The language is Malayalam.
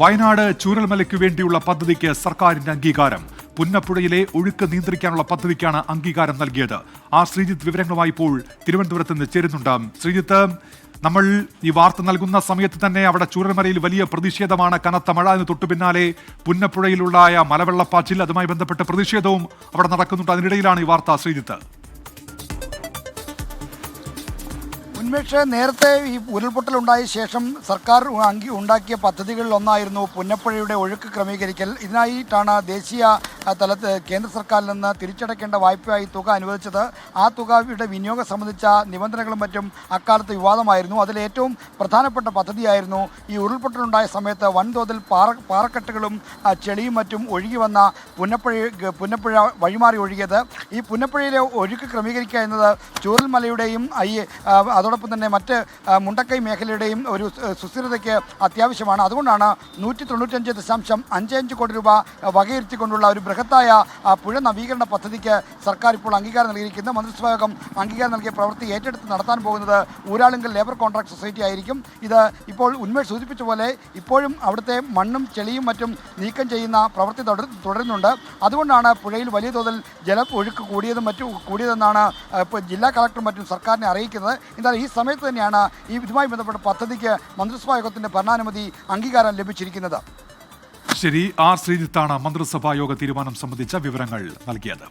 വയനാട് ചൂരൽമലയ്ക്ക് വേണ്ടിയുള്ള പദ്ധതിക്ക് സർക്കാരിന്റെ അംഗീകാരം. പുന്നപ്പുഴയിലെ ഒഴുക്ക് നിയന്ത്രിക്കാനുള്ള പദ്ധതിക്കാണ് അംഗീകാരം നൽകിയത്. ആ ശ്രീജിത്ത് വിവരങ്ങളുമായി ഇപ്പോൾ തിരുവനന്തപുരത്ത് നിന്ന് ചേരുന്നുണ്ട്. ശ്രീജിത്ത് നമ്മൾ ഈ വാർത്ത നൽകുന്ന സമയത്ത് തന്നെ അവിടെ ചൂരൽമലയിൽ വലിയ പ്രതിഷേധമാണ്. കനത്ത മഴ എന്ന് തൊട്ടു പിന്നാലെ പുന്നപ്പുഴയിലുണ്ടായ മലവെള്ളപ്പാച്ചിൽ അതുമായി ബന്ധപ്പെട്ട പ്രതിഷേധവും അവിടെ നടക്കുന്നുണ്ട്. അതിനിടയിലാണ് ഈ വാർത്ത. ശ്രീജിത്ത്. ഉന്മേഷ് നേരത്തെ ഈ ഉരുൾപൊട്ടലുണ്ടായ ശേഷം സർക്കാർ അങ്കി ഉണ്ടാക്കിയ പദ്ധതികളിൽ ഒന്നായിരുന്നു പുന്നപ്പുഴയുടെ ഒഴുക്ക് ക്രമീകരിക്കൽ. ഇതിനായിട്ടാണ് ദേശീയ തലത്ത് കേന്ദ്ര സർക്കാരിൽ നിന്ന് തിരിച്ചടയ്ക്കേണ്ട വായ്പയായി തുക അനുവദിച്ചത്. ആ തുകയുടെ വിനിയോഗം സംബന്ധിച്ച നിബന്ധനകളും മറ്റും അക്കാലത്ത് വിവാദമായിരുന്നു. അതിലേറ്റവും പ്രധാനപ്പെട്ട പദ്ധതിയായിരുന്നു ഈ ഉരുൾപൊട്ടലുണ്ടായ സമയത്ത് വൻതോതിൽ പാറ പാറക്കെട്ടുകളും ചെളിയും മറ്റും ഒഴുകി വന്ന പുന്നപ്പുഴ പുന്നപ്പുഴ വഴിമാറി ഒഴുകിയത്. ഈ പുന്നപ്പുഴയിലെ ഒഴുക്ക് ക്രമീകരിക്കുക എന്നത് ചൂരൽമലയുടെയും ഈ അതോടൊപ്പം തന്നെ മറ്റ് മുണ്ടക്കൈ മേഖലയുടെയും ഒരു സുസ്ഥിരതയ്ക്ക് അത്യാവശ്യമാണ്. അതുകൊണ്ടാണ് നൂറ്റി തൊണ്ണൂറ്റഞ്ച് ദശാംശം അഞ്ച് അഞ്ച് കോടി രൂപ വകയിരുത്തിക്കൊണ്ടുള്ള ഒരു ബൃഹത്തായ പുഴ നവീകരണ പദ്ധതിക്ക് സർക്കാർ ഇപ്പോൾ അംഗീകാരം നൽകിയിരിക്കുന്നത് മന്ത്രിസഭാ യോഗം അംഗീകാരം നൽകിയ പ്രവൃത്തി ഏറ്റെടുത്ത് നടത്താൻ പോകുന്നത് ഊരാളുങ്കൽ ലേബർ കോൺട്രാക്ട് സൊസൈറ്റി ആയിരിക്കും. ഇത് ഇപ്പോൾ ഉന്മേഷ് സൂചിപ്പിച്ച പോലെ ഇപ്പോഴും അവിടുത്തെ മണ്ണും ചെളിയും മറ്റും നീക്കം ചെയ്യുന്ന പ്രവൃത്തി തുടരുന്നുണ്ട്. അതുകൊണ്ടാണ് പുഴയിൽ വലിയ തോതിൽ ജല ഒഴുക്ക് കൂടിയതും മറ്റും കൂടിയതെന്നാണ് ഇപ്പോൾ ജില്ലാ കളക്ടറും മറ്റും സർക്കാരിനെ അറിയിക്കുന്നത്. എന്നാൽ ഈ സമയത്ത് തന്നെയാണ് ഈ ഇതുമായി ബന്ധപ്പെട്ട പദ്ധതിക്ക് മന്ത്രിസഭാ യോഗത്തിന്റെ ഭരണാനുമതി അംഗീകാരം ലഭിച്ചിരിക്കുന്നത്. ശരി ആർ ശ്രീജിത്താണ് മന്ത്രിസഭാ യോഗ തീരുമാനം സംബന്ധിച്ച വിവരങ്ങൾ നൽകിയത്